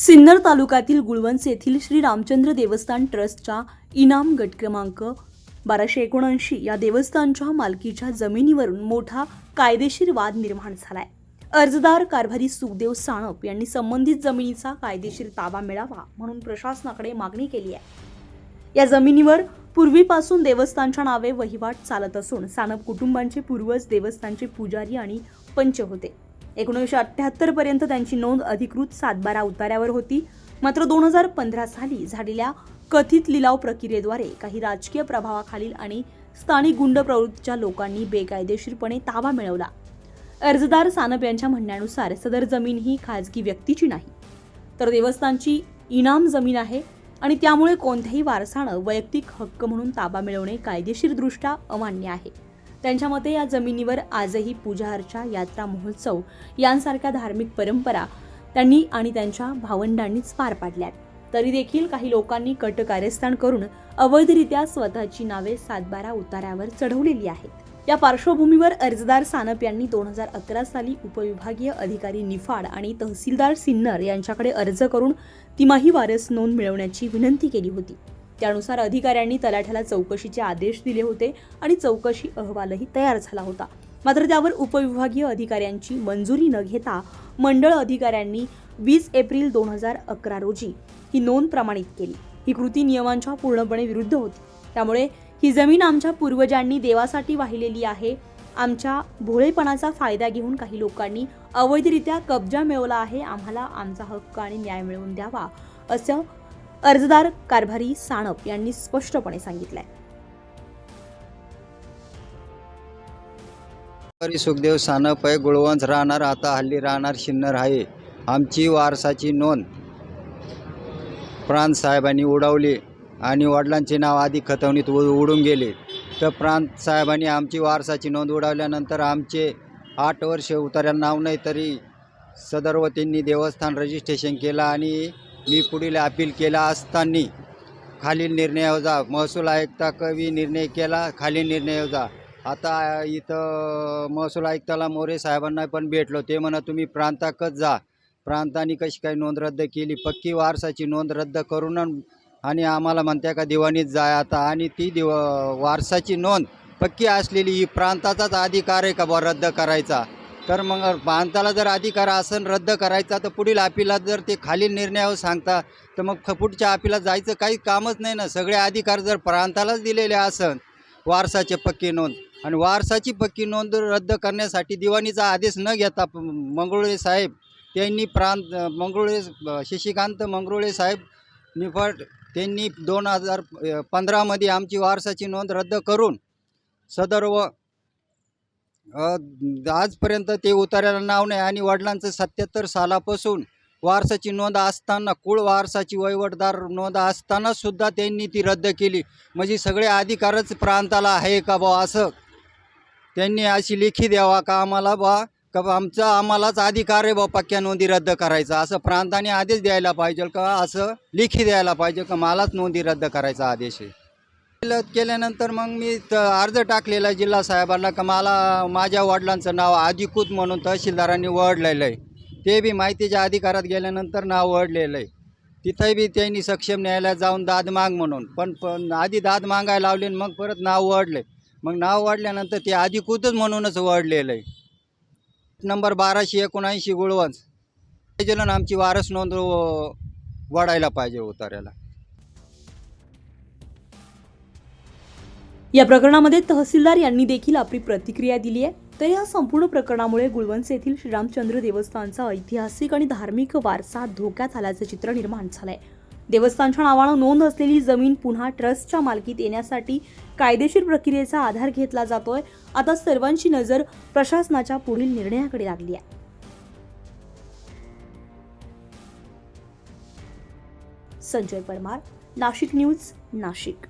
सिन्नर तालुक्यातील गुळवंस येथील श्री रामचंद्र देवस्थान ट्रस्टच्या इनाम गट क्रमांक बाराशे एकोणऐंशी या देवस्थानच्या मालकीच्या जमिनीवरून मोठा कायदेशीर वाद निर्माण झालाय. अर्जदार कारभारी सुखदेव साणप यांनी संबंधित जमिनीचा कायदेशीर ताबा मिळावा म्हणून प्रशासनाकडे मागणी केली आहे. या जमिनीवर पूर्वीपासून देवस्थानच्या नावे वहिवाट चालत असून सानप कुटुंबांचे पूर्वज देवस्थानचे पुजारी आणि पंच होते. एकोणीसशे अठ्ठ्याहत्तर पर्यंत त्यांची नोंद अधिकृत सातबारा उतार्यावर होती. मात्र दोन हजार पंधरा साली झालेल्या कथित लिलाव प्रक्रियेद्वारे काही राजकीय प्रभावाखालील आणि स्थानिक गुंड प्रवृत्तीच्या लोकांनी बेकायदेशीरपणे ताबा मिळवला. अर्जदार सानप यांच्या म्हणण्यानुसार सदर जमीन ही खाजगी व्यक्तीची नाही तर देवस्थानची इनाम जमीन आहे आणि त्यामुळे कोणत्याही वारसानं वैयक्तिक हक्क म्हणून ताबा मिळवणे कायदेशीरदृष्ट्या अमान्य आहे. त्यांच्या मते या जमिनीवर आजही पूजा अर्चा यात्रा महोत्सव यांसारख्या धार्मिक परंपरा त्यांनी आणि त्यांच्या भावंडांनीच पार पाडल्यात. तरी देखील काही लोकांनी कट कार्यस्थान करून अवैधरित्या स्वतःची नावे सातबारा उतारावर चढवलेली आहेत. या पार्श्वभूमीवर अर्जदार सानप यांनी दोन हजार अकरा साली उपविभागीय अधिकारी निफाड आणि तहसीलदार सिन्नर यांच्याकडे अर्ज करून तिमाही वारस नोंद मिळवण्याची विनंती केली होती. त्यानुसार अधिकाऱ्यांनी तलाठ्याला चौकशीचे आदेश दिले होते आणि चौकशी अहवालही तयार झाला होता. मात्र त्यावर उपविभागीय अधिकाऱ्यांची मंजुरी न घेता मंडळ अधिकाऱ्यांनी वीस एप्रिल दोन हजार अकरा रोजी ही नोंद प्रमाणित केली. ही कृती नियमांच्या पूर्णपणे विरुद्ध होती. त्यामुळे ही जमीन आमच्या पूर्वजांनी देवासाठी वाहिलेली आहे. आमच्या भोळेपणाचा फायदा घेऊन काही लोकांनी अवैधरित्या कब्जा मिळवला आहे. आम्हाला आमचा हक्क आणि न्याय मिळवून द्यावा असं अर्जदार कारभारी साणप यांनी स्पष्टपणे सांगितलंय. सुखदेव सानप आहे गुळवंच राहणार आता हल्ली राहणार शिन्नर आहे. आमची वारसाची नोंद प्रांत साहेबांनी उडवली आणि वडिलांचे नाव आधी खतवणीत उ- उडून गेले. तर प्रांत साहेबांनी आमची वारसाची नोंद उडवल्यानंतर आमचे आठ वर्ष उतार्या नाव नाही तरी सदरवतींनी देवस्थान रजिस्ट्रेशन केलं आणि मी पुढील अपील केला असताना खालील निर्णय जा महसूल आयुक्ता कवी निर्णय केला खालील निर्णय जा आता इथं महसूल आयुक्ताला मोरे साहेबांना पण भेटलो. ते म्हणा तुम्ही प्रांताकच जा. प्रांताने कशी काही नोंद रद्द केली? पक्की वारसाची नोंद रद्द करून आणि. आम्हाला म्हणत्या का दिवाणीत जाय आता. आणि ती दिव वारसाची नोंद पक्की असलेली ही प्रांताचाच अधिकार आहे का बा रद्द करायचा? तर मग प्रांताला जर अधिकार आसन रद्द करायचा तर पुढील अपिलात जर ते खालील निर्णयावर सांगता तर मग पुढच्या अपिलात जायचं काही कामच नाही ना. सगळे अधिकार जर प्रांतालाच दिलेले आसन वारसाचे पक्की नोंद. आणि वारसाची पक्की नोंद रद्द करण्यासाठी दिवाणीचा आदेश न घेता मंगळुळे मंगरुळे साहेब त्यांनी प्रांत मंगरुळे शशिकांत मंगरुळे साहेब निफाड त्यांनी दोन हजार पंधरामध्ये आमची वारसाची नोंद रद्द करून सदर व आजपर्यंत ते उतार्याला नाव नाही आणि वडिलांचं सत्याहत्तर सालापासून वारसाची नोंद असताना कुळ वारसाची वहिवटदार नोंद असताना सुद्धा त्यांनी ती रद्द केली. म्हणजे सगळे अधिकारच प्रांताला आहे का बा असं? त्यांनी अशी लेखी द्यावा का आम्हाला बा का बा आमचा आम्हालाच अधिकार आहे बा पक्क्या नोंदी रद्द करायचा. असं प्रांताने आदेश द्यायला पाहिजे का? असं लेखी द्यायला पाहिजे का? मलाच नोंदी रद्द करायचा आदेश आहे. केल्यानंतर मग मी अर्ज टाकलेला जिल्हा साहेबांना का मला माझ्या वडिलांचं नाव अधिकृत म्हणून तहसीलदारांनी वळलेलं आहे. ते बी माहितीच्या अधिकारात गेल्यानंतर नाव वळलेलं आहे. तिथंही बी त्यांनी सक्षम न्यायालयात जाऊन दाद माग म्हणून. पण पण आधी दाद मागायला लावले आणि मग परत नाव वळले मग नाव वाढल्यानंतर ते अधिकृतच म्हणूनच वळलेलं आहे. नंबर बाराशे एकोणऐंशी गुळवंच पाहिजे ना आमची वारस नोंद वाढायला पाहिजे उतार्याला. या प्रकरणामध्ये तहसीलदार यांनी देखील आपली प्रतिक्रिया दिली आहे. तर या संपूर्ण प्रकरणामुळे गुळवंच येथील श्रीरामचंद्र देवस्थानचा ऐतिहासिक आणि धार्मिक वारसा धोक्यात आल्याचं चित्र निर्माण झालंय. देवस्थानच्या नावानं नोंद असलेली जमीन पुन्हा ट्रस्टच्या मालकीत येण्यासाठी कायदेशीर प्रक्रियेचा आधार घेतला जातोय. आता सर्वांची नजर प्रशासनाच्या पुढील निर्णयाकडे लागली आहे. संजय परमार नाशिक न्यूज नाशिक.